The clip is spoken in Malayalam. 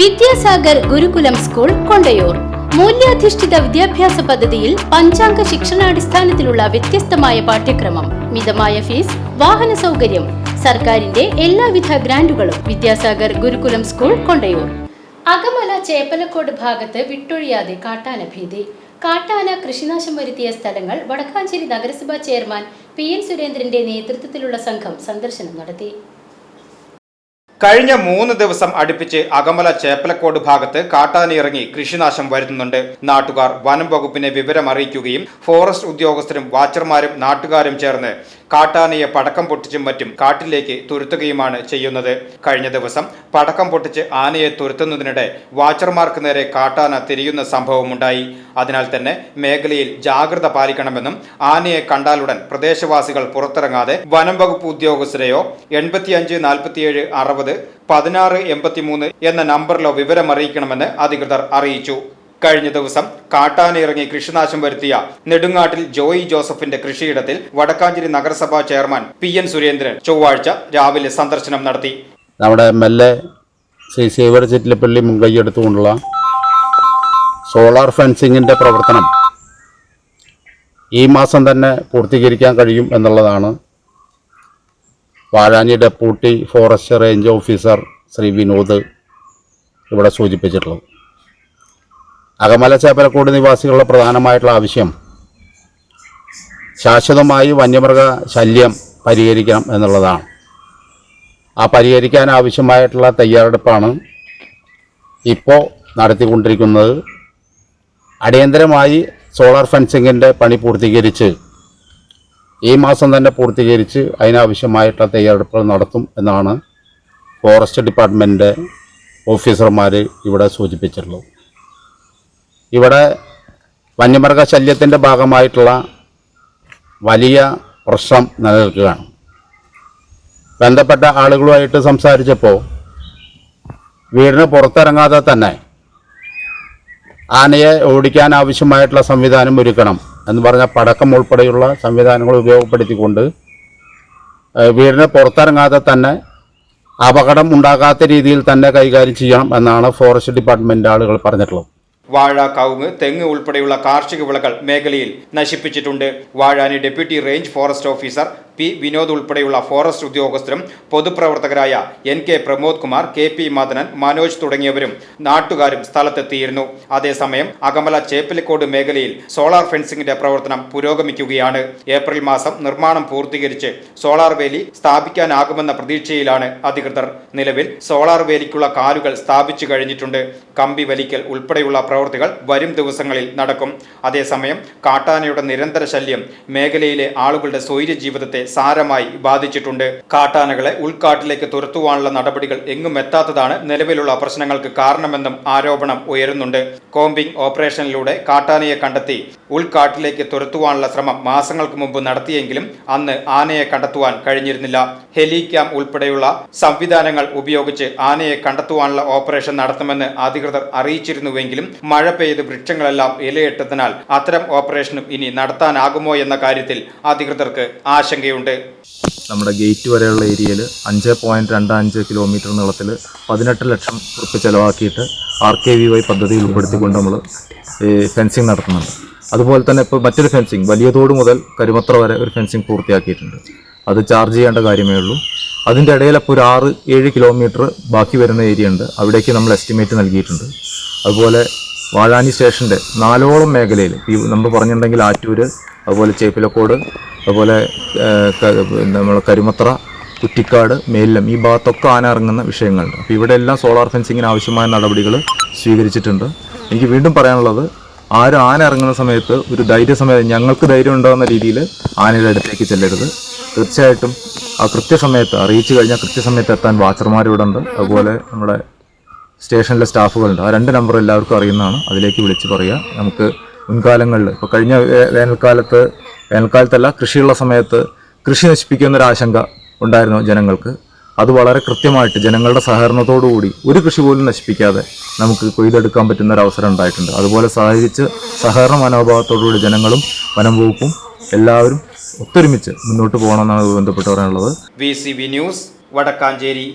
വിദ്യാസാഗർ ഗുരുകുലം സ്കൂൾ കൊണ്ടയൂർ. മൂല്യാധിഷ്ഠിത വിദ്യാഭ്യാസ പദ്ധതിയിൽ പഞ്ചാംഗ ശിക്ഷണാടിസ്ഥാനത്തിലുള്ള വ്യത്യസ്തമായ പാഠ്യക്രമം. മിതമായ ഫീസ് വാഹന സൗകര്യം സർക്കാരിന്റെ എല്ലാവിധ ഗ്രാന്റുകളും വിദ്യാസാഗർ ഗുരുകുലം സ്കൂൾ കൊണ്ടയൂർ. അകമല ചേപ്പലക്കോട് ഭാഗത്ത് വിട്ടൊഴിയാതെ കാട്ടാന ഭീതി. കാട്ടാന കൃഷിനാശം വരുത്തിയ സ്ഥലങ്ങൾ വടക്കാഞ്ചേരി നഗരസഭാ ചെയർമാൻ പി എൻ സുരേന്ദ്രന്റെ നേതൃത്വത്തിലുള്ള സംഘം സന്ദർശനം നടത്തി. കഴിഞ്ഞ മൂന്ന് ദിവസം അടുപ്പിച്ച് അകമല ചേപ്പലക്കോട് ഭാഗത്ത് കാട്ടാനിറങ്ങി കൃഷിനാശം വരുത്തുന്നുണ്ട്. നാട്ടുകാർ വനം വകുപ്പിനെ വിവരം അറിയിക്കുകയും ഫോറസ്റ്റ് ഉദ്യോഗസ്ഥരും വാച്ചർമാരും നാട്ടുകാരും ചേർന്ന് കാട്ടാനയെ പടക്കം പൊട്ടിച്ചും മറ്റും കാട്ടിലേക്ക് തുരുത്തുകയുമാണ് ചെയ്യുന്നത്. കഴിഞ്ഞ ദിവസം പടക്കം പൊട്ടിച്ച് ആനയെ തുരുത്തുന്നതിനിടെ വാച്ചർമാർക്ക് നേരെ കാട്ടാന തിരിയുന്ന സംഭവമുണ്ടായി. അതിനാൽ തന്നെ മേഖലയിൽ ജാഗ്രത പാലിക്കണമെന്നും ആനയെ കണ്ടാലുടൻ പ്രദേശവാസികൾ പുറത്തിറങ്ങാതെ വനം വകുപ്പ് ഉദ്യോഗസ്ഥരെയോ എൺപത്തിയഞ്ച് നാൽപ്പത്തിയേഴ് അറുപത് പതിനാറ് എൺപത്തിമൂന്ന് എന്ന നമ്പറിലോ വിവരം അറിയിക്കണമെന്ന് അധികൃതർ അറിയിച്ചു. കഴിഞ്ഞ ദിവസം കാട്ടാനിറങ്ങി കൃഷിനാശം വരുത്തിയ നെടുങ്ങാട്ടിൽ ജോയി ജോസഫിന്റെ കൃഷിയിടത്തിൽ വടക്കാഞ്ചേരി നഗരസഭാ ചെയർമാൻ പി എൻ സുരേന്ദ്രൻ ചൊവ്വാഴ്ച രാവിലെ സന്ദർശനം നടത്തി. നമ്മുടെ M L A Shri Xavier മുൻകൈ എടുത്തുകൊണ്ടുള്ള സോളാർ ഫെൻസിങ്ങിന്റെ പ്രവർത്തനം ഈ മാസം തന്നെ പൂർത്തീകരിക്കാൻ കഴിയും എന്നുള്ളതാണ് Vazhani deputy forest range officer Shri Vinod ഇവിടെ സൂചിപ്പിച്ചിട്ടുള്ളത്. അകമല ചേപ്പലക്കോട് നിവാസികളുടെ പ്രധാനമായിട്ടുള്ള ആവശ്യം ശാശ്വതമായി വന്യമൃഗ ശല്യം പരിഹരിക്കണം എന്നുള്ളതാണ്. ആ പരിഹരിക്കാൻ ആവശ്യമായിട്ടുള്ള തയ്യാറെടുപ്പാണ് ഇപ്പോൾ നടത്തിക്കൊണ്ടിരിക്കുന്നത്. അടിയന്തരമായി സോളാർ ഫെൻസിങ്ങിന്റെ പണി പൂർത്തീകരിച്ച് ഈ മാസം തന്നെ പൂർത്തീകരിച്ച് അതിനാവശ്യമായിട്ടുള്ള തയ്യാറെടുപ്പുകൾ നടത്തും എന്നാണ് ഫോറസ്റ്റ് ഡിപ്പാർട്ട്മെന്റ് ഓഫീസർമാർ ഇവിടെ സൂചിപ്പിച്ചിട്ടുള്ളത്. ഇവിടെ വന്യമൃഗ ശല്യത്തിന്റെ ഭാഗമായിട്ടുള്ള വലിയ പ്രശ്നം നിലനിൽക്കുകയാണ്. ബന്ധപ്പെട്ട ആളുകളുമായിട്ട് സംസാരിച്ചപ്പോൾ വീടിന് പുറത്തിറങ്ങാതെ തന്നെ ആനയെ ഓടിക്കാൻ ആവശ്യമായിട്ടുള്ള സംവിധാനം ഒരുക്കണം. എന്ന് പറഞ്ഞാൽ പടക്കം ഉൾപ്പെടെയുള്ള സംവിധാനങ്ങൾ ഉപയോഗപ്പെടുത്തിക്കൊണ്ട് വീടിനെ പുറത്തിറങ്ങാതെ തന്നെ അപകടം ഉണ്ടാകാത്ത രീതിയിൽ തന്നെ കൈകാര്യം ചെയ്യണം എന്നാണ് ഫോറസ്റ്റ് ഡിപ്പാർട്ട്മെന്റ് ആളുകൾ പറഞ്ഞിട്ടുള്ളത്. വാഴ കവുങ്ങ് തെങ്ങ് ഉൾപ്പെടെയുള്ള കാർഷിക വിളകൾ മേഖലയിൽ നശിപ്പിച്ചിട്ടുണ്ട്. Vazhani deputy range forest officer P. Vinod ഉൾപ്പെടെയുള്ള ഫോറസ്റ്റ് ഉദ്യോഗസ്ഥരും പൊതുപ്രവർത്തകരായ N. K. Pramod Kumar K. P. Madanan Manoj തുടങ്ങിയവരും നാട്ടുകാരും സ്ഥലത്തെത്തിയിരുന്നു. അതേസമയം അകമല ചേപ്പലിക്കോട് മേഖലയിൽ സോളാർ ഫെൻസിംഗിന്റെ പ്രവർത്തനം പുരോഗമിക്കുകയാണ്. ഏപ്രിൽ മാസം നിർമ്മാണം പൂർത്തീകരിച്ച് സോളാർ വേലി സ്ഥാപിക്കാനാകുമെന്ന പ്രതീക്ഷയിലാണ് അധികൃതർ. നിലവിൽ സോളാർ വേലിക്കുള്ള കാലുകൾ സ്ഥാപിച്ചു കഴിഞ്ഞിട്ടുണ്ട്. കമ്പി വലിക്കൽ ഉൾപ്പെടെയുള്ള പ്രവൃത്തികൾ വരും ദിവസങ്ങളിൽ നടക്കും. അതേസമയം കാട്ടാനയുടെ നിരന്തര ശല്യം മേഖലയിലെ ആളുകളുടെ സ്വൈര്യ ജീവിതത്തെ സാരമായി ബാധിച്ചിട്ടുണ്ട്. കാട്ടാനകളെ ഉൾക്കാട്ടിലേക്ക് തുരത്തുവാനുള്ള നടപടികൾ എങ്ങും എത്താത്തതാണ് നിലവിലുള്ള പ്രശ്നങ്ങൾക്ക് കാരണമെന്നും ആരോപണം ഉയരുന്നുണ്ട്. കോമ്പിംഗ് ഓപ്പറേഷനിലൂടെ കാട്ടാനയെ കണ്ടെത്തി ഉൾക്കാട്ടിലേക്ക് തുരത്തുവാനുള്ള ശ്രമം മാസങ്ങൾക്ക് മുമ്പ് നടത്തിയെങ്കിലും അന്ന് ആനയെ കണ്ടെത്തുവാൻ കഴിഞ്ഞിരുന്നില്ല. ഹെലിക്യാം ഉൾപ്പെടെയുള്ള സംവിധാനങ്ങൾ ഉപയോഗിച്ച് ആനയെ കണ്ടെത്തുവാനുള്ള ഓപ്പറേഷൻ നടത്തുമെന്ന് അധികൃതർ അറിയിച്ചിരുന്നുവെങ്കിലും മഴ പെയ്ത് വൃക്ഷങ്ങളെല്ലാം ഇലയിട്ടതിനാൽ അത്തരം ഓപ്പറേഷനും ഇനി നടത്താനാകുമോ എന്ന കാര്യത്തിൽ അധികൃതർക്ക് ആശങ്കയുണ്ട്. നമ്മുടെ ഗേറ്റ് വരെയുള്ള ഏരിയയിൽ അഞ്ച് പോയിന്റ് രണ്ട് അഞ്ച് കിലോമീറ്റർ നീളത്തിൽ പതിനെട്ട് ലക്ഷം ഉറുപ്പ് ചിലവാക്കിയിട്ട് ആർ കെ വി വൈ പദ്ധതിയിൽ ഉൾപ്പെടുത്തിക്കൊണ്ട് നമ്മൾ ഫെൻസിങ് നടത്തുന്നുണ്ട്. അതുപോലെ തന്നെ ഇപ്പോൾ മറ്റൊരു ഫെൻസിങ് വലിയതോട് മുതൽ കരുമത്ര വരെ ഒരു ഫെൻസിങ് പൂർത്തിയാക്കിയിട്ടുണ്ട്. അത് ചാർജ് ചെയ്യേണ്ട കാര്യമേ ഉള്ളൂ. അതിന്റെ ഇടയിൽ അപ്പോൾ ഒരു ആറ് ഏഴ് കിലോമീറ്റർ ബാക്കി വരുന്ന ഏരിയ ഉണ്ട്. അവിടേക്ക് നമ്മൾ എസ്റ്റിമേറ്റ് നൽകിയിട്ടുണ്ട്. അതുപോലെ വാഴാനി സ്റ്റേഷന്റെ നാലോളം മേഖലയിൽ ഈ നമ്മൾ പറഞ്ഞിട്ടുണ്ടെങ്കിൽ ആറ്റൂർ അതുപോലെ ചേപ്പിലക്കോട് അതുപോലെ നമ്മൾ കരിമത്ര കുറ്റിക്കാട് മേല്ലം ഈ ഭാഗത്തൊക്കെ ആന ഇറങ്ങുന്ന വിഷയങ്ങളുണ്ട്. അപ്പോൾ ഇവിടെ എല്ലാം സോളാർ ഫെൻസിങ്ങിന് ആവശ്യമായ നടപടികൾ സ്വീകരിച്ചിട്ടുണ്ട്. എനിക്ക് വീണ്ടും പറയാനുള്ളത് ആരും ആന ഇറങ്ങുന്ന സമയത്ത് ഒരു ധൈര്യസമയത്ത് ഞങ്ങൾക്ക് ധൈര്യം ഉണ്ടാകുന്ന രീതിയിൽ ആനയുടെ അടുത്തേക്ക് ചെല്ലരുത്. തീർച്ചയായിട്ടും ആ കൃത്യസമയത്ത് അറിയിച്ചു കഴിഞ്ഞാൽ കൃത്യസമയത്ത് എത്താൻ വാച്ചർമാരിവിടെ ഉണ്ട്. അതുപോലെ നമ്മുടെ സ്റ്റേഷനിലെ സ്റ്റാഫുകളുണ്ട്. ആ രണ്ട് നമ്പർ എല്ലാവർക്കും അറിയുന്നതാണ്. അതിലേക്ക് വിളിച്ച് പറയുക. നമുക്ക് മുൻകാലങ്ങളിൽ ഇപ്പോൾ കഴിഞ്ഞ വേനൽക്കാലത്ത് വേനൽക്കാലത്തല്ല കൃഷിയുള്ള സമയത്ത് കൃഷി നശിപ്പിക്കുന്ന ഒരു ആശങ്ക ഉണ്ടായിരുന്നു ജനങ്ങൾക്ക്. അത് വളരെ കൃത്യമായിട്ട് ജനങ്ങളുടെ സഹകരണത്തോടുകൂടി ഒരു കൃഷി പോലും നശിപ്പിക്കാതെ നമുക്ക് കൊയ്തെടുക്കാൻ പറ്റുന്ന ഒരു അവസരം ഉണ്ടായിട്ടുണ്ട്. അതുപോലെ സഹകരിച്ച് സഹകരണ മനോഭാവത്തോടുകൂടി ജനങ്ങളും വനം വകുപ്പും എല്ലാവരും ഒത്തൊരുമിച്ച് മുന്നോട്ട് പോകണമെന്നാണ് ബന്ധപ്പെട്ട് പറയാനുള്ളത്. V news Vadakkanchery.